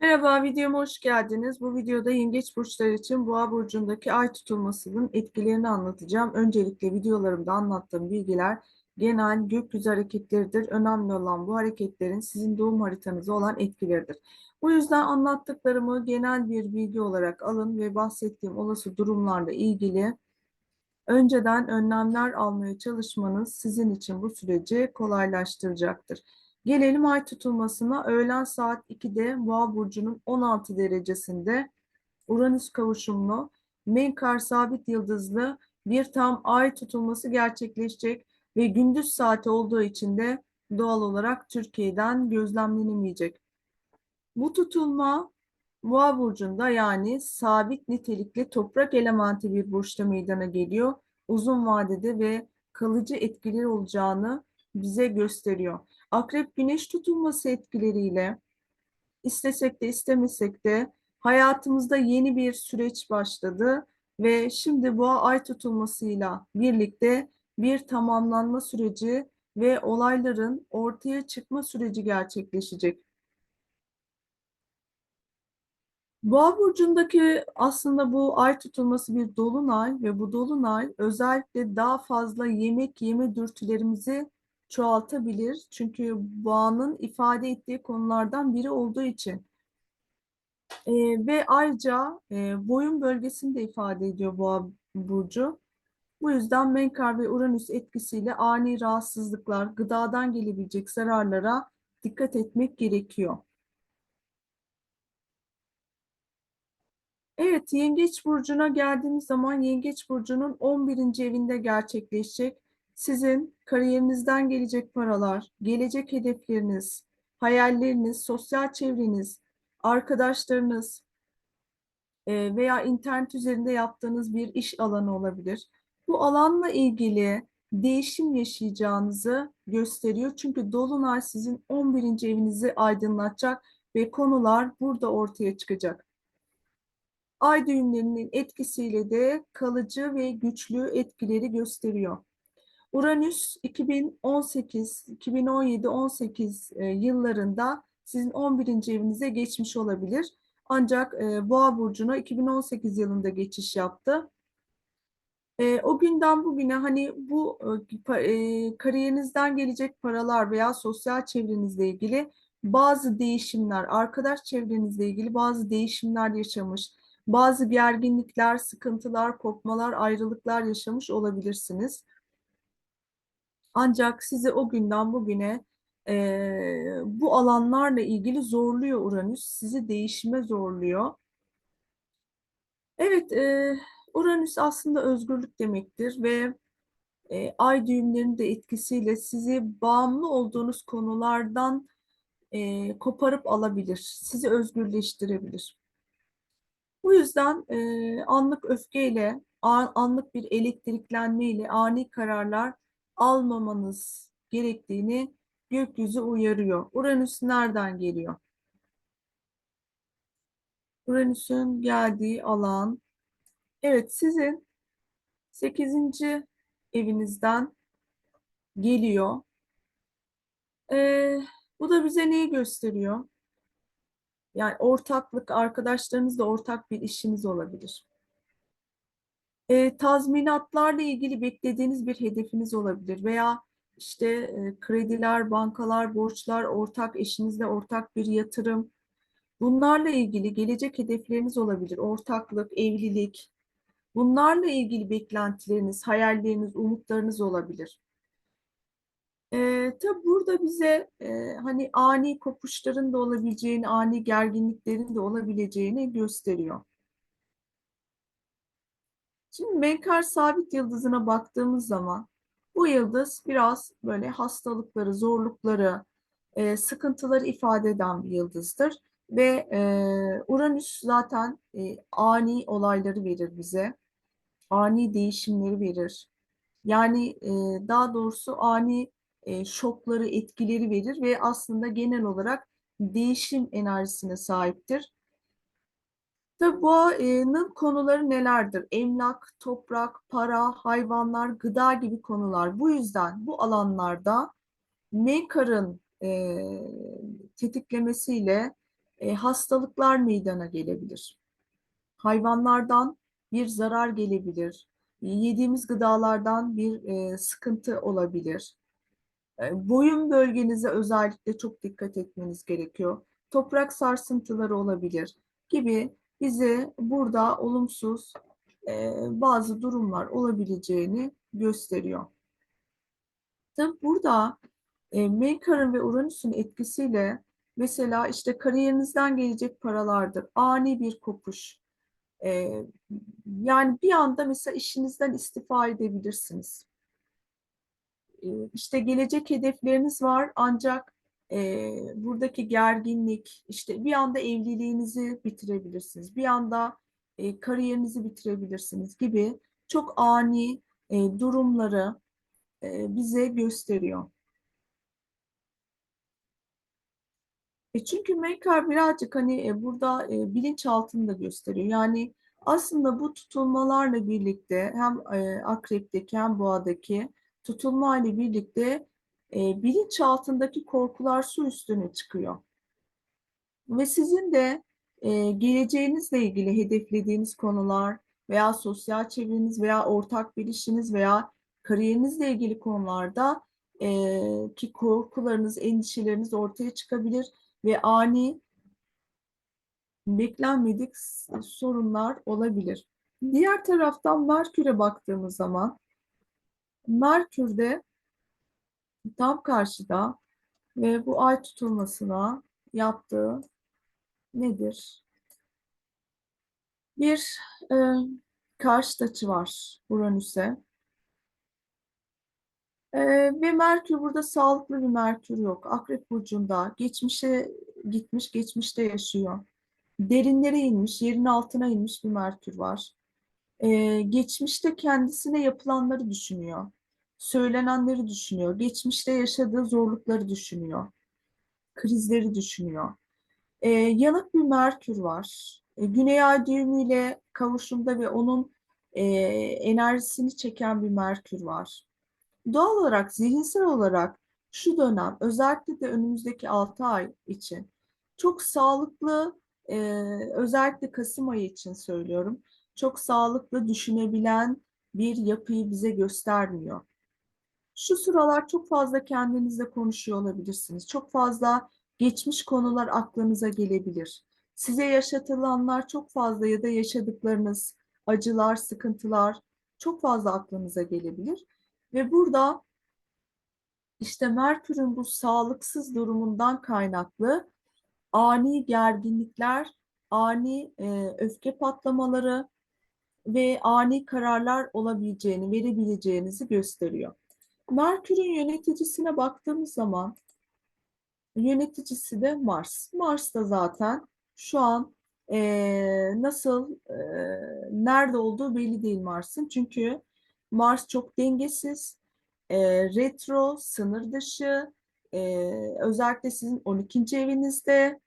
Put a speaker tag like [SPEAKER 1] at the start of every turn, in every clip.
[SPEAKER 1] Merhaba, videoma hoş geldiniz. Bu videoda yengeç burçları için boğa burcundaki ay tutulmasının etkilerini anlatacağım. Öncelikle videolarımda anlattığım bilgiler genel gökyüzü hareketleridir. Önemli olan bu hareketlerin sizin doğum haritanıza olan etkileridir. Bu yüzden anlattıklarımı genel bir bilgi olarak alın ve bahsettiğim olası durumlarla ilgili önceden önlemler almaya çalışmanız sizin için bu süreci kolaylaştıracaktır. Gelelim ay tutulmasına. Öğlen saat 2'de Boğa burcunun 16 derecesinde Uranüs kavuşumlu Menkar sabit yıldızlı bir tam ay tutulması gerçekleşecek ve gündüz saati olduğu için de doğal olarak Türkiye'den gözlemlenemeyecek. Bu tutulma Boğa burcunda yani sabit nitelikli toprak elementi bir burçta meydana geliyor. Uzun vadede ve kalıcı etkileri olacağını bize gösteriyor. Akrep güneş tutulması etkileriyle istesek de istemesek de hayatımızda yeni bir süreç başladı ve şimdi bu ay tutulmasıyla birlikte bir tamamlanma süreci ve olayların ortaya çıkma süreci gerçekleşecek. Boğa burcundaki aslında bu ay tutulması bir dolunay ve bu dolunay özellikle daha fazla yemek yeme dürtülerimizi çoğaltabilir. Çünkü boğanın ifade ettiği konulardan biri olduğu için. Ee, ve ayrıca e, boyun bölgesini de ifade ediyor boğa burcu. Bu yüzden Menkar ve Uranüs etkisiyle ani rahatsızlıklar, gıdadan gelebilecek zararlara dikkat etmek gerekiyor. Evet, Yengeç Burcu'na geldiğimiz zaman Yengeç Burcu'nun 11. evinde gerçekleşecek. Sizin kariyerinizden gelecek paralar, gelecek hedefleriniz, hayalleriniz, sosyal çevreniz, arkadaşlarınız e, veya internet üzerinde yaptığınız bir iş alanı olabilir. Bu alanla ilgili değişim yaşayacağınızı gösteriyor. Çünkü Dolunay sizin 11. evinizi aydınlatacak ve konular burada ortaya çıkacak. Ay düğümlerinin etkisiyle de kalıcı ve güçlü etkileri gösteriyor. Uranüs 2018, 2017-18 e, yıllarında sizin 11. evinize geçmiş olabilir. Ancak e, Boğa burcuna 2018 yılında geçiş yaptı. E, o günden bugüne hani bu kariyerinizden gelecek paralar veya sosyal çevrenizle ilgili bazı değişimler, arkadaş çevrenizle ilgili bazı değişimler yaşamış, bazı gerginlikler, sıkıntılar, kopmalar, ayrılıklar yaşamış olabilirsiniz. Ancak sizi o günden bugüne e, bu alanlarla ilgili zorluyor Uranüs. Sizi değişime zorluyor. Evet, e, Uranüs aslında özgürlük demektir ve e, ay düğümlerinin de etkisiyle sizi bağımlı olduğunuz konulardan e, koparıp alabilir. Sizi özgürleştirebilir. Bu yüzden e, anlık öfkeyle, anlık bir elektriklenmeyle ani kararlar almamanız gerektiğini gökyüzü uyarıyor. Uranüs nereden geliyor? Uranüs'ün geldiği alan, evet sizin 8. evinizden geliyor. Ee, bu da bize neyi gösteriyor? Yani ortaklık, arkadaşlarınızla ortak bir işiniz olabilir. E, tazminatlarla ilgili beklediğiniz bir hedefiniz olabilir veya işte e, krediler, bankalar, borçlar, ortak eşinizle ortak bir yatırım. Bunlarla ilgili gelecek hedefleriniz olabilir. Ortaklık, evlilik. Bunlarla ilgili beklentileriniz, hayalleriniz, umutlarınız olabilir. E, tabi burada bize e, hani ani kopuşların da olabileceğini, ani gerginliklerin de olabileceğini gösteriyor. Şimdi Menkar sabit yıldızına baktığımız zaman bu yıldız biraz böyle hastalıkları, zorlukları, e, sıkıntıları ifade eden bir yıldızdır. Ve e, Uranüs zaten e, ani olayları verir bize. Ani değişimleri verir. Yani e, daha doğrusu ani e, şokları, etkileri verir ve aslında genel olarak değişim enerjisine sahiptir. Tabii boğanın konuları nelerdir? Emlak, toprak, para, hayvanlar, gıda gibi konular. Bu yüzden bu alanlarda Mekar'ın e, tetiklemesiyle e, hastalıklar meydana gelebilir. Hayvanlardan bir zarar gelebilir. Yediğimiz gıdalardan bir e, sıkıntı olabilir. E, boyun bölgenize özellikle çok dikkat etmeniz gerekiyor. Toprak sarsıntıları olabilir gibi bize burada olumsuz e, bazı durumlar olabileceğini gösteriyor. Tabii burada e, Merkür'ün ve Uranüs'ün etkisiyle mesela işte kariyerinizden gelecek paralardır, ani bir kopuş. E, yani bir anda mesela işinizden istifa edebilirsiniz. E, işte gelecek hedefleriniz var ancak e, buradaki gerginlik, işte bir anda evliliğinizi bitirebilirsiniz, bir anda e, kariyerinizi bitirebilirsiniz gibi çok ani e, durumları e, bize gösteriyor. E çünkü Maker birazcık hani e, burada e, bilinçaltını da gösteriyor. Yani aslında bu tutulmalarla birlikte hem e, akrepteki hem boğadaki tutulma ile birlikte e, bilinçaltındaki korkular su üstüne çıkıyor. Ve sizin de e, geleceğinizle ilgili hedeflediğiniz konular veya sosyal çevreniz veya ortak bir işiniz veya kariyerinizle ilgili konularda e, ki korkularınız, endişeleriniz ortaya çıkabilir ve ani beklenmedik sorunlar olabilir. Diğer taraftan Merkür'e baktığımız zaman Merkür'de tam karşıda ve bu ay tutulmasına yaptığı nedir? Bir e, karşı açı var Uranüs'e. E, ve Merkür burada sağlıklı bir Merkür yok. Akrep Burcu'nda geçmişe gitmiş, geçmişte yaşıyor. Derinlere inmiş, yerin altına inmiş bir Merkür var. E, geçmişte kendisine yapılanları düşünüyor. Söylenenleri düşünüyor. Geçmişte yaşadığı zorlukları düşünüyor. Krizleri düşünüyor. E, yanık bir Merkür var. E, Güney Ay düğümüyle kavuşumda ve onun e, enerjisini çeken bir Merkür var. Doğal olarak, zihinsel olarak şu dönem, özellikle de önümüzdeki 6 ay için çok sağlıklı, e, özellikle Kasım ayı için söylüyorum, çok sağlıklı düşünebilen bir yapıyı bize göstermiyor. Şu sıralar çok fazla kendinizle konuşuyor olabilirsiniz. Çok fazla geçmiş konular aklınıza gelebilir. Size yaşatılanlar çok fazla ya da yaşadıklarınız, acılar, sıkıntılar çok fazla aklınıza gelebilir. Ve burada işte Merkür'ün bu sağlıksız durumundan kaynaklı ani gerginlikler, ani e, öfke patlamaları ve ani kararlar olabileceğini, verebileceğinizi gösteriyor. Merkür'ün yöneticisine baktığımız zaman yöneticisi de Mars. Mars da zaten şu an e, nasıl, e, nerede olduğu belli değil Mars'ın. Çünkü Mars çok dengesiz, e, retro, sınır dışı, e, özellikle sizin 12. evinizde,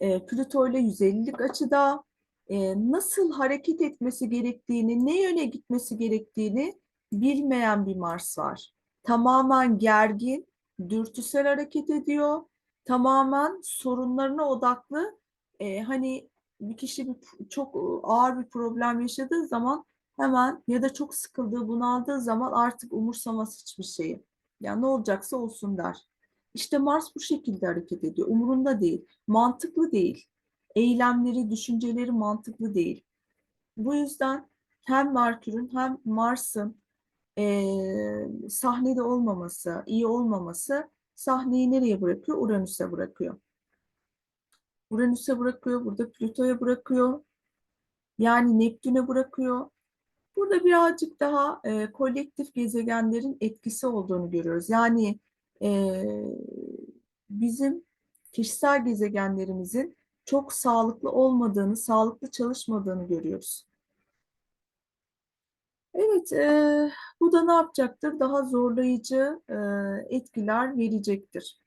[SPEAKER 1] e, Plüto ile 150'lik açıda e, nasıl hareket etmesi gerektiğini, ne yöne gitmesi gerektiğini bilmeyen bir Mars var. Tamamen gergin, dürtüsel hareket ediyor. Tamamen sorunlarına odaklı. E, hani bir kişi bir, çok ağır bir problem yaşadığı zaman hemen ya da çok sıkıldığı, bunaldığı zaman artık umursamaz hiçbir şeyi. Yani ne olacaksa olsun der. İşte Mars bu şekilde hareket ediyor. Umurunda değil. Mantıklı değil. Eylemleri, düşünceleri mantıklı değil. Bu yüzden hem Merkür'ün hem Mars'ın e, sahnede olmaması, iyi olmaması sahneyi nereye bırakıyor? Uranüs'e bırakıyor. Uranüs'e bırakıyor, burada Plüto'ya bırakıyor. Yani Neptün'e bırakıyor. Burada birazcık daha e, kolektif gezegenlerin etkisi olduğunu görüyoruz. Yani e, bizim kişisel gezegenlerimizin çok sağlıklı olmadığını, sağlıklı çalışmadığını görüyoruz. Evet, e, bu da ne yapacaktır? Daha zorlayıcı e, etkiler verecektir.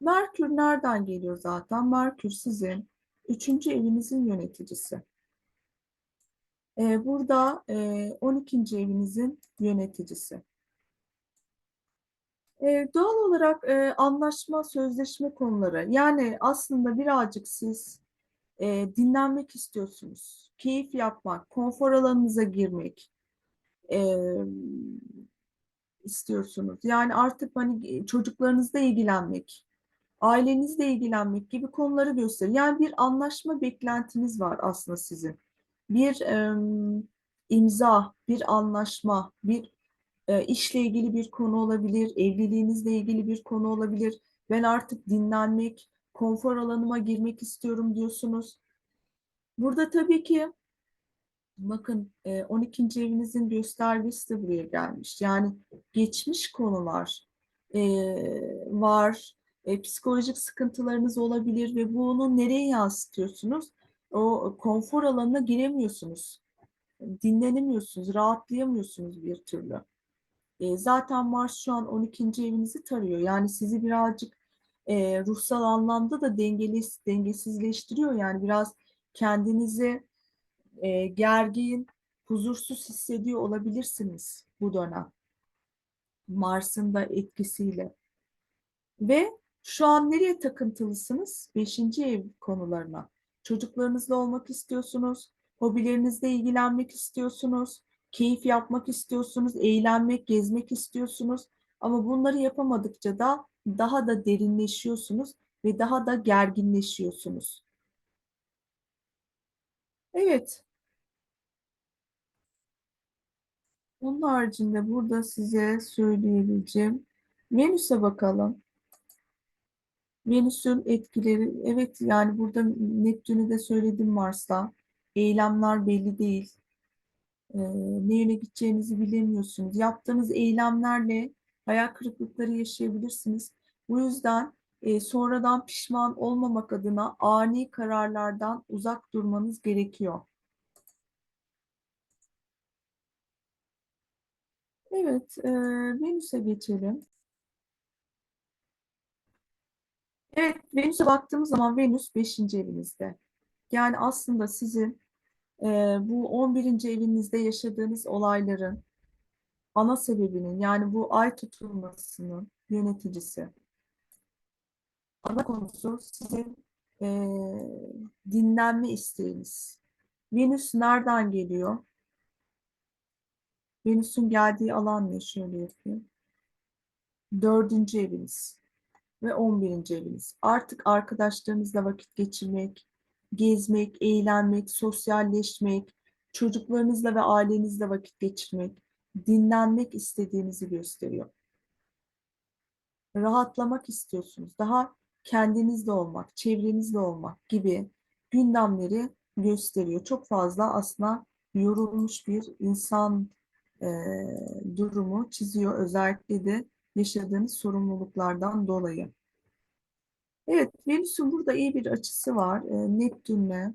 [SPEAKER 1] Merkür nereden geliyor zaten? Merkür sizin üçüncü evinizin yöneticisi. E, burada e, 12. evinizin yöneticisi. E, doğal olarak e, anlaşma, sözleşme konuları. Yani aslında birazcık siz e, dinlenmek istiyorsunuz. Keyif yapmak, konfor alanınıza girmek e, istiyorsunuz. Yani artık hani çocuklarınızla ilgilenmek, ailenizle ilgilenmek gibi konuları gösteriyor. Yani bir anlaşma beklentiniz var aslında sizin. Bir e, imza, bir anlaşma, bir e, işle ilgili bir konu olabilir, evliliğinizle ilgili bir konu olabilir. Ben artık dinlenmek, konfor alanıma girmek istiyorum diyorsunuz. Burada tabii ki bakın e, 12. evinizin göstergesi de buraya gelmiş. Yani geçmiş konular e, var, e, psikolojik sıkıntılarınız olabilir ve bunu nereye yansıtıyorsunuz? O konfor alanına giremiyorsunuz. Dinlenemiyorsunuz, rahatlayamıyorsunuz bir türlü. E, zaten Mars şu an 12. evinizi tarıyor. Yani sizi birazcık e, ruhsal anlamda da dengesizleştiriyor. Yani biraz kendinizi e, gergin, huzursuz hissediyor olabilirsiniz bu dönem. Mars'ın da etkisiyle. Ve şu an nereye takıntılısınız? Beşinci ev konularına. Çocuklarınızla olmak istiyorsunuz, hobilerinizle ilgilenmek istiyorsunuz, keyif yapmak istiyorsunuz, eğlenmek, gezmek istiyorsunuz. Ama bunları yapamadıkça da daha da derinleşiyorsunuz ve daha da gerginleşiyorsunuz. Evet. Onun haricinde burada size söyleyebileceğim Venüs'e bakalım. Venüs'ün etkileri, evet yani burada Neptün'ü de söyledim Mars'ta. Eylemler belli değil. Ee, ne yöne gideceğinizi bilemiyorsunuz. Yaptığınız eylemlerle hayal kırıklıkları yaşayabilirsiniz. Bu yüzden e, sonradan pişman olmamak adına ani kararlardan uzak durmanız gerekiyor. Evet, e, Venüs'e geçelim. Evet, Venüs'e baktığımız zaman Venüs 5. evinizde. Yani aslında sizin e, bu 11. evinizde yaşadığınız olayların ana sebebinin yani bu ay tutulmasının yöneticisi. Ana konusu sizin e, dinlenme isteğiniz. Venüs nereden geliyor? Venüs'ün geldiği alan ne? Şöyle yapayım. Dördüncü eviniz ve 11. eviniz. Artık arkadaşlarınızla vakit geçirmek, gezmek, eğlenmek, sosyalleşmek, çocuklarınızla ve ailenizle vakit geçirmek, dinlenmek istediğinizi gösteriyor. Rahatlamak istiyorsunuz. Daha kendinizle olmak, çevrenizle olmak gibi gündemleri gösteriyor. Çok fazla aslında yorulmuş bir insan e, durumu çiziyor. Özellikle de yaşadığınız sorumluluklardan dolayı. Evet, Venüs'ün burada iyi bir açısı var. E, Neptün'le.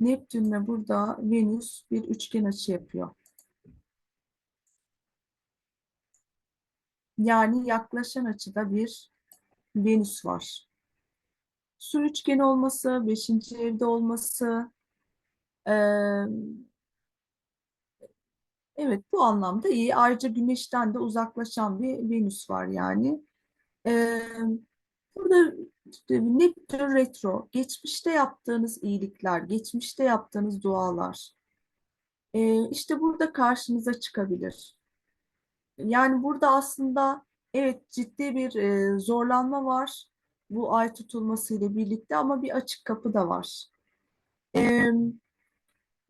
[SPEAKER 1] Neptün'le burada Venüs bir üçgen açı yapıyor. Yani yaklaşan açıda bir Venüs var. Su üçgeni olması, beşinci evde olması, e, Evet bu anlamda iyi. Ayrıca Güneş'ten de uzaklaşan bir Venüs var yani. Ee, burada Neptün retro, geçmişte yaptığınız iyilikler, geçmişte yaptığınız dualar. İşte burada karşınıza çıkabilir. Yani burada aslında evet ciddi bir e, zorlanma var bu ay tutulmasıyla birlikte ama bir açık kapı da var. Ee,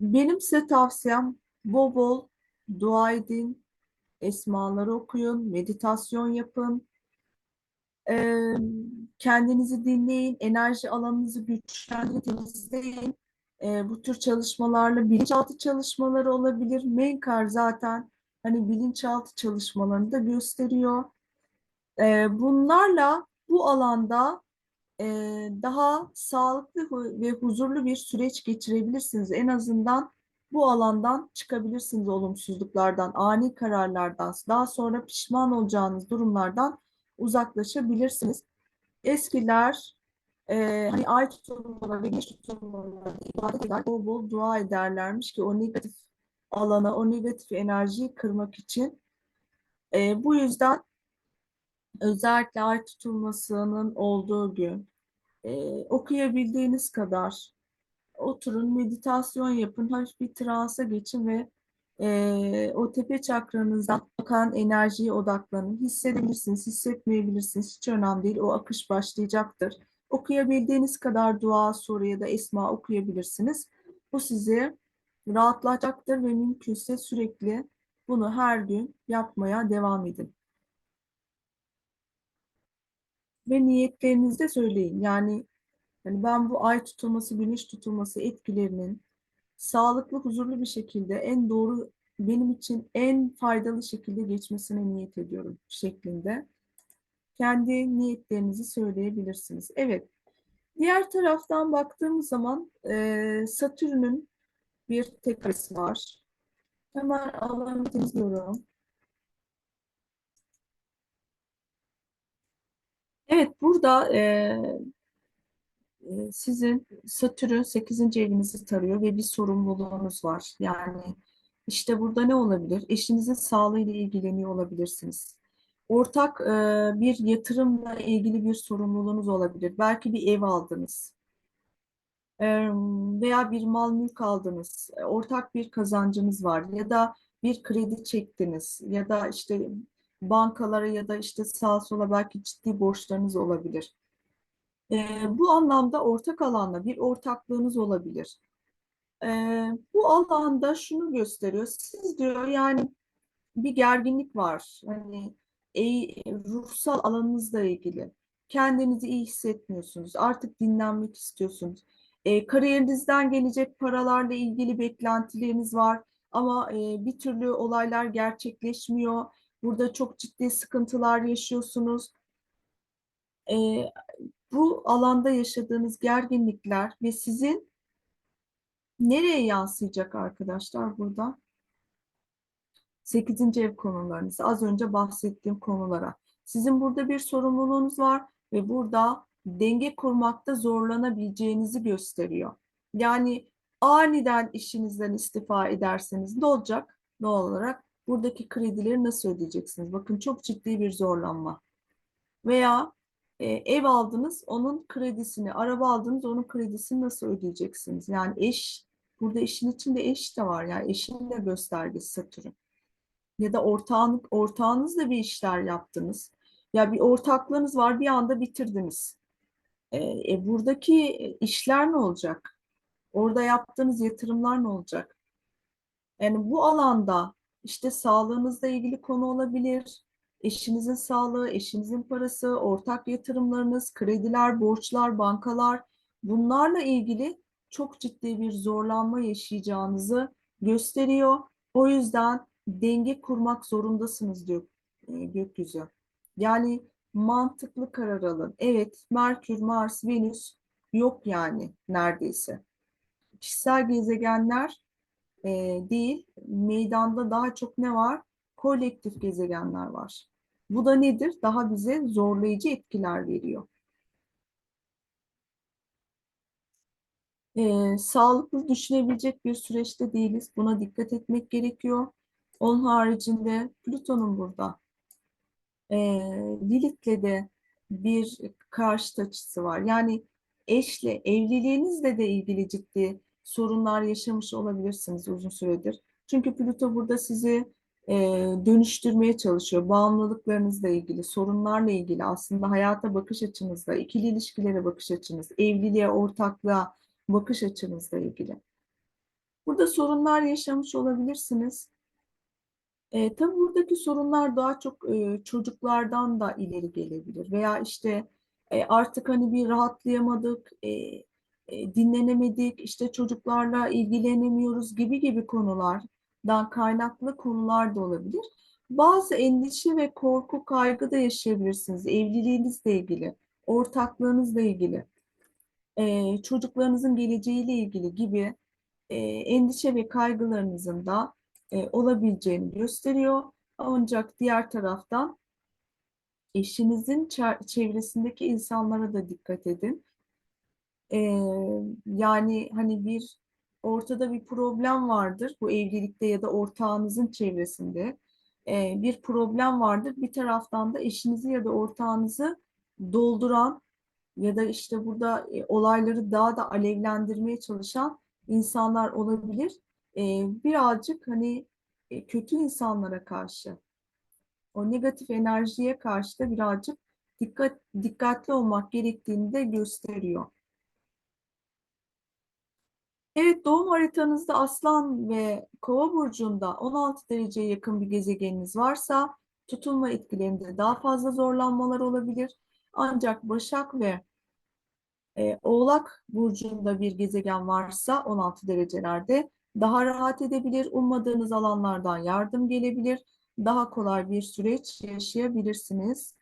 [SPEAKER 1] benim size tavsiyem bol bol dua edin, esmaları okuyun, meditasyon yapın, ee, kendinizi dinleyin, enerji alanınızı güçlendirin, temizleyin. Ee, bu tür çalışmalarla bilinçaltı çalışmaları olabilir. Menkar zaten hani bilinçaltı çalışmalarını da gösteriyor. Ee, bunlarla bu alanda e, daha sağlıklı ve huzurlu bir süreç geçirebilirsiniz. En azından bu alandan çıkabilirsiniz olumsuzluklardan, ani kararlardan, daha sonra pişman olacağınız durumlardan uzaklaşabilirsiniz. Eskiler e, hani ay tutulmaları ve güneş tutulmaları ibadet eder, bol bol dua ederlermiş ki o negatif alana, o negatif enerjiyi kırmak için. E, bu yüzden özellikle ay tutulmasının olduğu gün e, okuyabildiğiniz kadar oturun, meditasyon yapın, hafif bir transa geçin ve e, o tepe çakranızdan akan enerjiye odaklanın. Hissedebilirsiniz, hissetmeyebilirsiniz. Hiç önemli değil. O akış başlayacaktır. Okuyabildiğiniz kadar dua, soru ya da esma okuyabilirsiniz. Bu sizi rahatlatacaktır ve mümkünse sürekli bunu her gün yapmaya devam edin. Ve niyetlerinizi de söyleyin. Yani yani ben bu ay tutulması, güneş tutulması etkilerinin sağlıklı, huzurlu bir şekilde en doğru, benim için en faydalı şekilde geçmesine niyet ediyorum şeklinde. Kendi niyetlerinizi söyleyebilirsiniz. Evet, diğer taraftan baktığımız zaman e, Satürn'ün bir tekresi var. Hemen alanı temizliyorum. Evet, burada e, e, sizin Satürn 8. evinizi tarıyor ve bir sorumluluğunuz var. Yani işte burada ne olabilir? Eşinizin sağlığıyla ilgileniyor olabilirsiniz. Ortak e, bir yatırımla ilgili bir sorumluluğunuz olabilir. Belki bir ev aldınız veya bir mal mülk aldınız. E, Ortak bir kazancınız var ya da bir kredi çektiniz ya da işte bankalara ya da işte sağa sola belki ciddi borçlarınız olabilir. E, bu anlamda ortak alanda bir ortaklığınız olabilir. E, bu alanda şunu gösteriyor. Siz diyor yani bir gerginlik var. Hani ruhsal alanınızla ilgili. Kendinizi iyi hissetmiyorsunuz. Artık dinlenmek istiyorsunuz. E, kariyerinizden gelecek paralarla ilgili beklentileriniz var. Ama e, bir türlü olaylar gerçekleşmiyor. Burada çok ciddi sıkıntılar yaşıyorsunuz. E, bu alanda yaşadığınız gerginlikler ve sizin nereye yansıyacak arkadaşlar burada? 8. ev konularınız, az önce bahsettiğim konulara. Sizin burada bir sorumluluğunuz var ve burada denge kurmakta zorlanabileceğinizi gösteriyor. Yani aniden işinizden istifa ederseniz ne olacak? Doğal olarak buradaki kredileri nasıl ödeyeceksiniz? Bakın çok ciddi bir zorlanma. Veya e, ev aldınız, onun kredisini, araba aldınız, onun kredisini nasıl ödeyeceksiniz? Yani eş, burada eşin içinde eş de var. Yani eşin de göstergesi Satürn. Ya da ortağın, ortağınızla bir işler yaptınız. Ya bir ortaklığınız var, bir anda bitirdiniz. E, buradaki işler ne olacak? Orada yaptığınız yatırımlar ne olacak? Yani bu alanda işte sağlığınızla ilgili konu olabilir, eşinizin sağlığı, eşinizin parası, ortak yatırımlarınız, krediler, borçlar, bankalar bunlarla ilgili çok ciddi bir zorlanma yaşayacağınızı gösteriyor. O yüzden denge kurmak zorundasınız diyor gökyüzü. Yani mantıklı karar alın. Evet, Merkür, Mars, Venüs yok yani neredeyse. Kişisel gezegenler e, değil, meydanda daha çok ne var? Kolektif gezegenler var. Bu da nedir? Daha bize zorlayıcı etkiler veriyor. E, sağlıklı düşünebilecek bir süreçte değiliz. Buna dikkat etmek gerekiyor. Onun haricinde Plüton'un burada. E, Lilith'le de bir karşıt açısı var. Yani eşle, evliliğinizle de ilgili ciddi sorunlar yaşamış olabilirsiniz uzun süredir. Çünkü Plüto burada sizi e, dönüştürmeye çalışıyor. Bağımlılıklarınızla ilgili, sorunlarla ilgili aslında hayata bakış açınızla, ikili ilişkilere bakış açınız, evliliğe, ortaklığa bakış açınızla ilgili. Burada sorunlar yaşamış olabilirsiniz. E, tabii buradaki sorunlar daha çok e, çocuklardan da ileri gelebilir veya işte e, artık hani bir rahatlayamadık, e, e, dinlenemedik, işte çocuklarla ilgilenemiyoruz gibi gibi konulardan kaynaklı konular da olabilir. Bazı endişe ve korku, kaygı da yaşayabilirsiniz evliliğinizle ilgili, ortaklığınızla ilgili, e, çocuklarınızın geleceğiyle ilgili gibi e, endişe ve kaygılarınızın da e, olabileceğini gösteriyor. Ancak diğer taraftan eşinizin çevresindeki insanlara da dikkat edin. E, yani hani bir ortada bir problem vardır bu evlilikte ya da ortağınızın çevresinde. e, bir problem vardır. Bir taraftan da eşinizi ya da ortağınızı dolduran ya da işte burada e, olayları daha da alevlendirmeye çalışan insanlar olabilir. E, birazcık hani e, kötü insanlara karşı, o negatif enerjiye karşı da birazcık dikkat dikkatli olmak gerektiğini de gösteriyor. Evet, doğum haritanızda Aslan ve Kova burcunda 16 dereceye yakın bir gezegeniniz varsa tutulma etkilerinde daha fazla zorlanmalar olabilir. Ancak Başak ve e, Oğlak burcunda bir gezegen varsa 16 derecelerde daha rahat edebilir, ummadığınız alanlardan yardım gelebilir, daha kolay bir süreç yaşayabilirsiniz.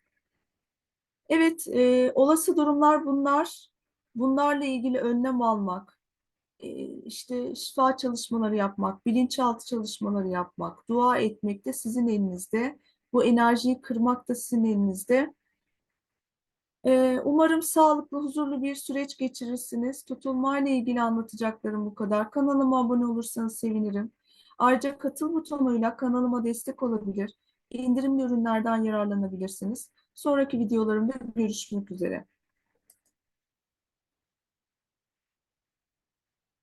[SPEAKER 1] Evet, e, olası durumlar bunlar. Bunlarla ilgili önlem almak, e, işte şifa çalışmaları yapmak, bilinçaltı çalışmaları yapmak, dua etmek de sizin elinizde. Bu enerjiyi kırmak da sizin elinizde. Ee, Umarım sağlıklı, huzurlu bir süreç geçirirsiniz. Tutulmayla ilgili anlatacaklarım bu kadar. Kanalıma abone olursanız sevinirim. Ayrıca katıl butonuyla kanalıma destek olabilir. İndirimli ürünlerden yararlanabilirsiniz. Sonraki videolarımda görüşmek üzere.